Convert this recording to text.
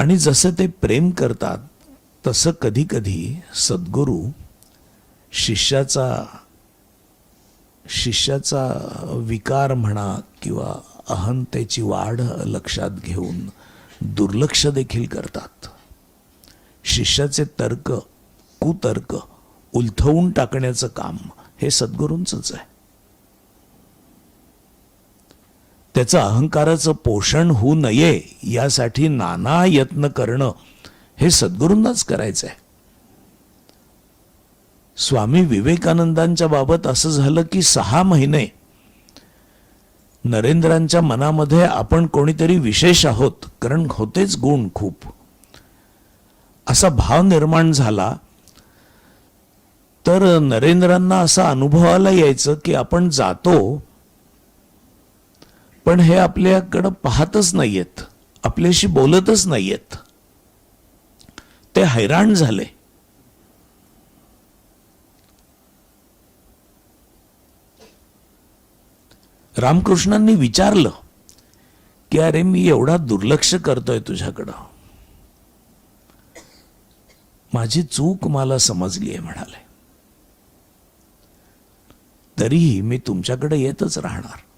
आणि जसं ते प्रेम करतात तसं कधी कधी सद्गुरू शिष्याचा शिष्याचा विकार म्हणा किंवा अहंतेची वाढ लक्षात घेऊन दुर्लक्ष देखील करतात. शिष्याचे तर्क कुतर्क उलथवून टाकण्याचं काम हे सद्गुरूंचंच आहे. त्याचं अहंकाराचं पोषण होऊ नये यासाठी नाना यत्न करणं हे सद्गुरूंनाच करायचं आहे स्वामी विवेकानंदांच्या बाबत असं झालं की सहा महिने नरेंद्रांच्या मनामध्ये आपण कोणीतरी विशेष आहोत कारण होतेच गुण खूप. असा भाव निर्माण झाला तर नरेंद्रांना असा अनुभवाला यायचं की आपण जातो पण हे आपल्याकडं पाहतच नाहीयेत. आपल्याशी बोलतच नाहीयेत. ते हैराण झाले. रामकृष्णांनी विचारलं की अरे मी एवढा दुर्लक्ष करतोय तुझ्याकडं. माझी चूक मला समजली आहे म्हणाले. तरीही मी तुमच्याकडे येतच राहणार.